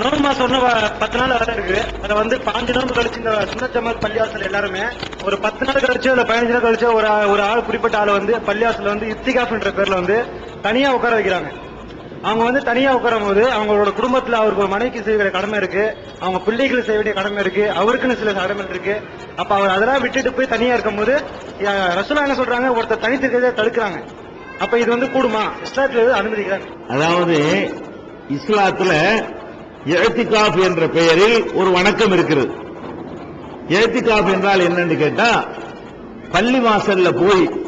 நோம்பு மாசம் ஒண்ணு பத்து நாள் வர இருக்கு. அதை வந்து பாஞ்சு நோம்பு கழிச்சு இந்த சுண்ணச்சமல் பள்ளியாசல் எல்லாருமே ஒரு பத்து நாள் கழிச்சு இல்ல பதினஞ்சு நாள் கழிச்சு ஒரு ஒரு ஆள் குறிப்பிட்ட ஆள் வந்து பள்ளிவாசல்ல வந்து இத்திகாஃப்ன்ற பேர்ல வந்து தனியா உட்கார வைக்கிறாங்க. அவங்க வந்து தனியா உட்காரும் போது அவங்களோட குடும்பத்துல அவருக்கு மனைவிக்கு செய்ய வேண்டிய கடமை இருக்கு. அவங்க பிள்ளைகளுக்கு செய்ய வேண்டிய கடமை இருக்கு. அவருக்குன்னு சில கடமை இருக்கு. அப்ப அவர் அதெல்லாம் விட்டுட்டு போய் தனியா இருக்கும்போது போது ரசூலா என்ன சொல்றாங்க? ஒருத்தர் தனித்து தடுக்கிறாங்க. அப்ப இது வந்து கூடுமா? இஸ்லாத்துல அனுமதிக்கிறாங்க. அதாவது இஸ்லாத்துல எழுத்திகாப் என்ற பெயரில் ஒரு வணக்கம் இருக்கிறது. எழுத்திகாப் என்றால் என்னன்னு கேட்டா பள்ளி வாசல்ல போய்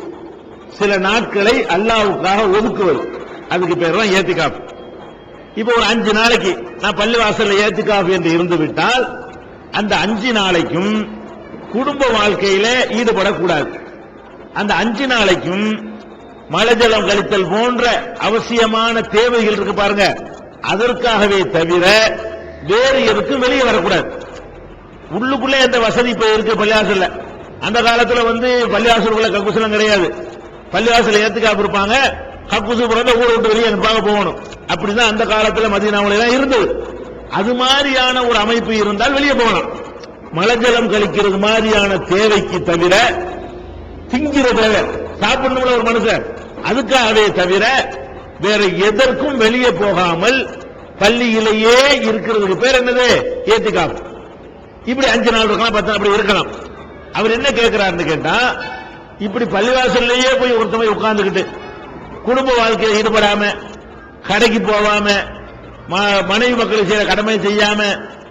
சில நாட்களை அல்லாவுக்காக ஒதுக்குவது. அதுக்கு பேர் தான் ஏத்திகாப் இப்போ ஒரு அஞ்சு நாளைக்கு நான் பள்ளி வாசல்ல ஏத்திகாப் என்று இருந்து விட்டால் அந்த அஞ்சு நாளைக்கும் குடும்ப வாழ்க்கையில ஈடுபடக்கூடாது. அந்த அஞ்சு நாளைக்கும் மலஜலம் கழித்தல் போன்ற அவசியமான தேவைகள் இருக்கு பாருங்க. அதற்காகவே தவிர வேறு எதுக்கும் வெளியே வரக்கூடாது. உள்ளுக்குள்ளே அந்த வசதி இப்ப இருக்கு பள்ளிவாசல்ல? அந்த காலத்துல வந்து பள்ளிவாசலுக்குள்ள கக்குசலம் கிடையாது. பள்ளிவாசல் ஏத்துக்காப்பு இருப்பாங்க. கக்குசு பிறந்த ஊரை விட்டு வெளியே அனுப்பாங்க போகணும். அப்படிதான் அந்த காலத்துல மதியனாவில தான் இருந்தது. அது மாதிரியான ஒரு அமைப்பு இருந்தால் வெளியே போகலாம். மலஜலம் கழிக்கிறது மாதிரியான தேவைக்கு தவிர திங்கிற தேவை. சாப்பிடணும்ல ஒரு மனுஷன். அதுக்காகவே தவிர வேற எதற்கும் வெளியே போகாமல் பள்ளியிலேயே இருக்கிறதுக்கு பேர் என்னது? ஏத்திக்காப்பு இப்படி அஞ்சு நாள் இருக்கலாம் பத்து அப்படி இருக்கலாம். அவர் என்ன கேட்கிறாருன்னு கேட்டா இப்படி பள்ளிவாசல்லையே போய் ஒருத்தன் போய் குடும்ப வாழ்க்கையில் ஈடுபடாம கடைக்கு போகாம ம- மனைவி மக்களுக்கு செய்யற கடமை செய்யாம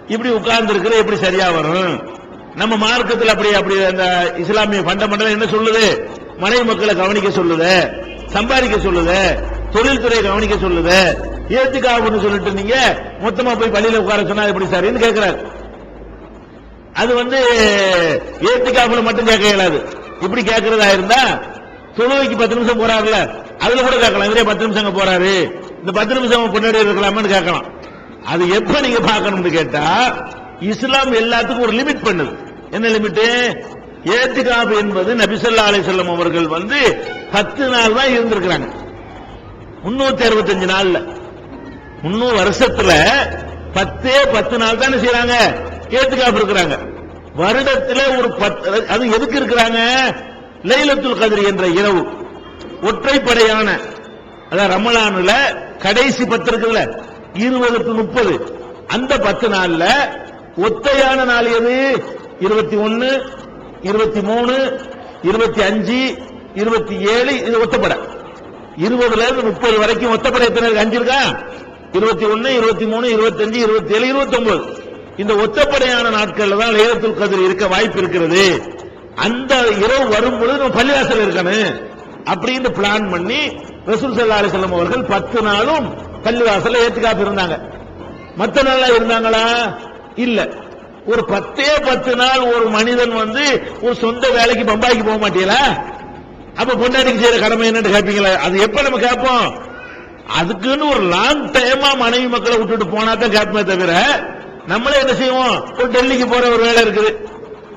இப்படி உட்கார்ந்து இருக்கிற எப்படி சரியா வரும்? நம்ம மார்க்கத்தில் அப்படி அப்படி அந்த இஸ்லாமிய ஃபண்டமெண்டல் என்ன சொல்லுது? மனைவி மக்களை கவனிக்க சொல்லுது சம்பாதிக்க சொல்லுது. தொழில்துறையை கவனிக்க சொல்லுது. ஏத்துக்காவுன்னு சொல்லிட்டு நீங்க மொத்தமா போய் பள்ளியில உட்கார சொன்னா எப்படி சார்? கேட்கிறாரு அது வந்து ஏத்துக்காப்புல மட்டும் கேட்க இயலாது. இப்படி கேட்கறதா இருந்தா தொழுவைக்கு பத்து நிமிஷம் போறாருல அதுல கூட கேட்கலாம். இவரே பத்து நிமிஷம் போறாரு. இந்த பத்து நிமிஷம் பின்னாடி இருக்கலாமான்னு கேட்கலாம். அது எப்ப நீங்க பார்க்கணும்னு கேட்டா இஸ்லாம் எல்லாத்துக்கும் ஒரு லிமிட் பண்ணுது. என்ன லிமிட் ஏத்துக்காப் என்பது நபிசல்லா அலிசல்லம் அவர்கள் வந்து பத்து நாள் தான் இருந்திருக்கிறாங்க. முன்னூத்தி அறுபத்தஞ்சு நாள்ல. முன்னூறு வருஷத்துல பத்தே பத்து நாள் தானே செய்யறாங்க ஏத்துக்காப்பு இருக்கிறாங்க. வருடத்துல ஒரு பத்து அது எதுக்கு இருக்கிறாங்க? லைலத்துல் கதிர் என்ற இரவு. ஒற்றைப்படையான அதான் ரமலானுல கடைசி பத்து இருக்குல்ல இருபது டு முப்பது. அந்த பத்து நாள்ல ஒத்தையான நாள் எது? இருபத்தி ஒன்னு இருபத்தி மூணு இருபத்தி அஞ்சு இருபத்தி ஏழு இது ஒத்தப்படை. இருபதுல இருந்து முப்பது வரைக்கும் ஒத்தப்படை எத்தனை இருக்கு அஞ்சு இருக்கா இருபத்தி ஒன்னு இருபத்தி மூணு இருபத்தஞ்சு இருபத்தி ஏழு இருபத்தி ஒன்பது இந்த ஒத்தப்படையான நாட்கள்ல தான் லேலத்துல் கதிர் இருக்க வாய்ப்பு இருக்கிறது. அந்த இரவு வரும் பொழுது நம்ம பள்ளிவாசல் இருக்கணும். அப்படின்னு பிளான் பண்ணி ரசூல் சல்லா அலிசல்லம் அவர்கள் பத்து நாளும் பள்ளிவாசல ஏத்துக்காப்பு இருந்தாங்க. மத்த நாளா இருந்தாங்களா? இல்ல. ஒரு பத்தே பத்து நாள் ஒரு மனிதன் வந்து ஒரு சொந்த வேலைக்கு பம்பாய்க்கு போக மாட்டீங்களா? அப்ப பொண்டாட்டிக்கு செய்யற கடமை என்னன்னு கேட்பீங்களா அது எப்ப நம்ம கேட்போம் அதுக்குன்னு ஒரு லாங் டைமா மனைவி மக்களை விட்டுட்டு போனா தான் கேட்போமே தவிர நம்மளே என்ன செய்வோம்? ஒரு டெல்லிக்கு போற ஒரு வேலை இருக்குது.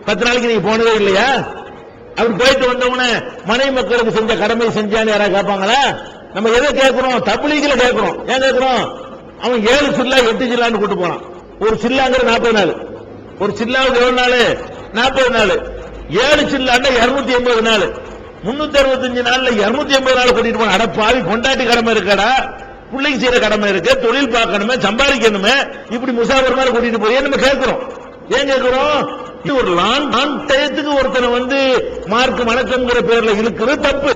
பத்து நாளைக்கு நீங்க போனதே இல்லையா? அவர் போயிட்டு வந்தவன மனைவி மக்களுக்கு செஞ்ச கடமை செஞ்சான்னு யாராவது கேட்பாங்களா நம்ம எதை கேட்கிறோம் தபிலீகில கேட்கிறோம் ஏன் கேட்கிறோம் அவன் ஏழு சில்லா எட்டு சில்லான்னு கூட்டு போனான். ஒரு சில்லாங்கிற நாற்பது நாள். ஒரு சில்லாவுக்கு எவ்வளவு நாள்? நாற்பது நாள். ஏழு சில்லாண்டா இருநூத்தி எண்பது நாள். முன்னூத்தி அறுபத்தஞ்சு நாள்ல இருநூத்தி எண்பது நாள் கூட்டிட்டு போன அடப்பாவி கொண்டாட்டி கடமை இருக்கடா பிள்ளைக்கு செய்யற கடமை இருக்கு தொழில் பார்க்கணுமே சம்பாதிக்கணுமே இப்படி முசாஃபர் மாதிரி கூட்டிட்டு போய் நம்ம கேட்கிறோம் ஏன் கேட்கிறோம் ஒரு லாங் டயத்துக்கு ஒருத்தனை வந்து மார்க் வணக்கம்ங்கிற பேர்ல இருக்கிறது தப்பு